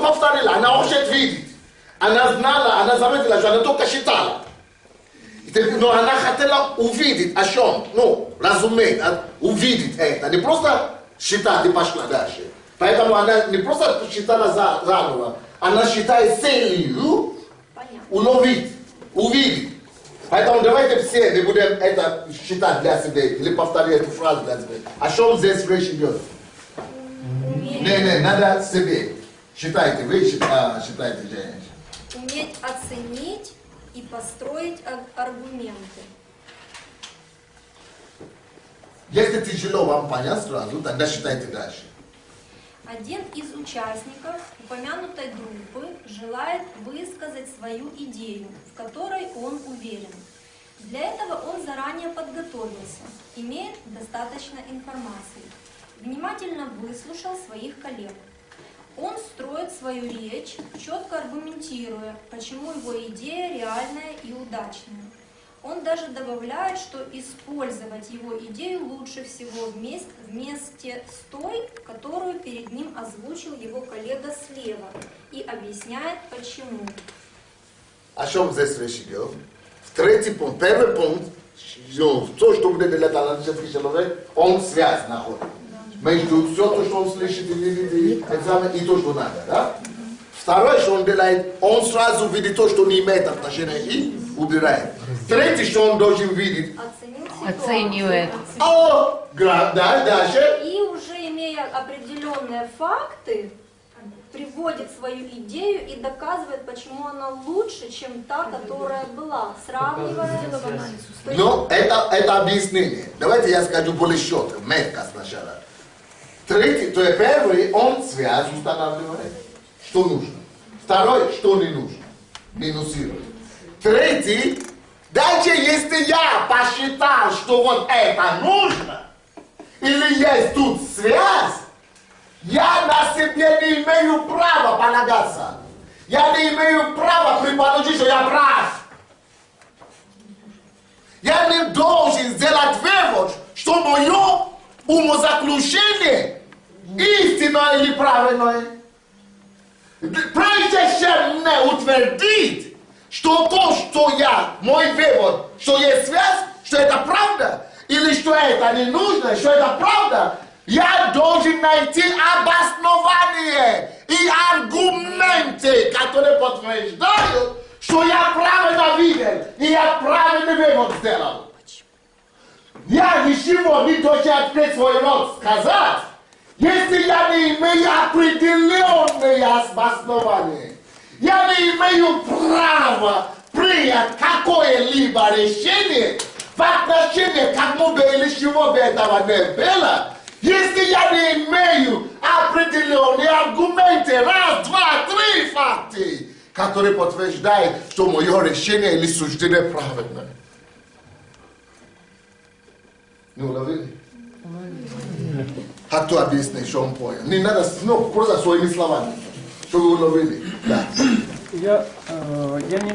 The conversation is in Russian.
Повторила, она хочет видеть. Она знала, она заметила, что она только считала. И ты- Но она хотела увидеть о чем, ну, разуметь, увидеть это. Не просто считать и пошла дальше. Поэтому она не просто считала за, заново, она считает целью уловить, увидеть. Поэтому давайте все не будем это считать для себя или повторять эту фразу для себя. О чем здесь речь идет? Не, не, надо себе. Считайте, вы а, считайте, женщина. уметь оценить и построить ар- аргументы. Если тяжело вам понять сразу, тогда считайте дальше. Один из участников упомянутой группы желает высказать свою идею, в которой он уверен. Для этого он заранее подготовился, имеет достаточно информации, внимательно выслушал своих коллег. Он строит свою речь, четко аргументируя, почему его идея реальная и удачная. Он даже добавляет, что использовать его идею лучше всего вместе, вместе с той, которую перед ним озвучил его коллега слева, и объясняет почему. О чем здесь речь идет? Третий пункт, первый пункт, то, что будет аналитический человек, он связь находит. Между все то, что он слышит и видит, экзамен, и то, что надо, да? Второе, что он делает, он сразу видит то, что не имеет отношения и убирает. Третье, что он должен видеть. Оценивает. о, да, дальше, И уже имея определенные факты, приводит свою идею и доказывает, почему она лучше, чем та, которая была, сравнивая. Но это, это объяснение. Давайте я скажу более четко, мягко сначала. Третий, то есть первый, он связь устанавливает, что нужно. Второй, что не нужно. Минусирует. Третий, даже если я посчитал, что вот это нужно, или есть тут связь, я на себе не имею права полагаться. Я не имею права предположить, что я прав. Я не должен сделать вывод, что мое умозаключение истинное или правильное. Прежде чем мне утвердить, что то, что я, мой вывод, что есть связь, что это правда, или что это не нужно, что это правда, я должен найти обоснование и аргументы, которые подтверждают, что я правильно видел и я правильный вывод сделал. Я ничего не должен открыть свой рот сказать, если я не имею определенные обоснования. Я не имею права принять какое-либо решение в отношении кому бы или чего бы этого не было, если я не имею определенные аргументы, раз, два, три факты, которые подтверждают, что мое решение или А то объясни, что он понял. Не надо, ну, просто своими словами, чтобы уловили. Да. Я, э, я не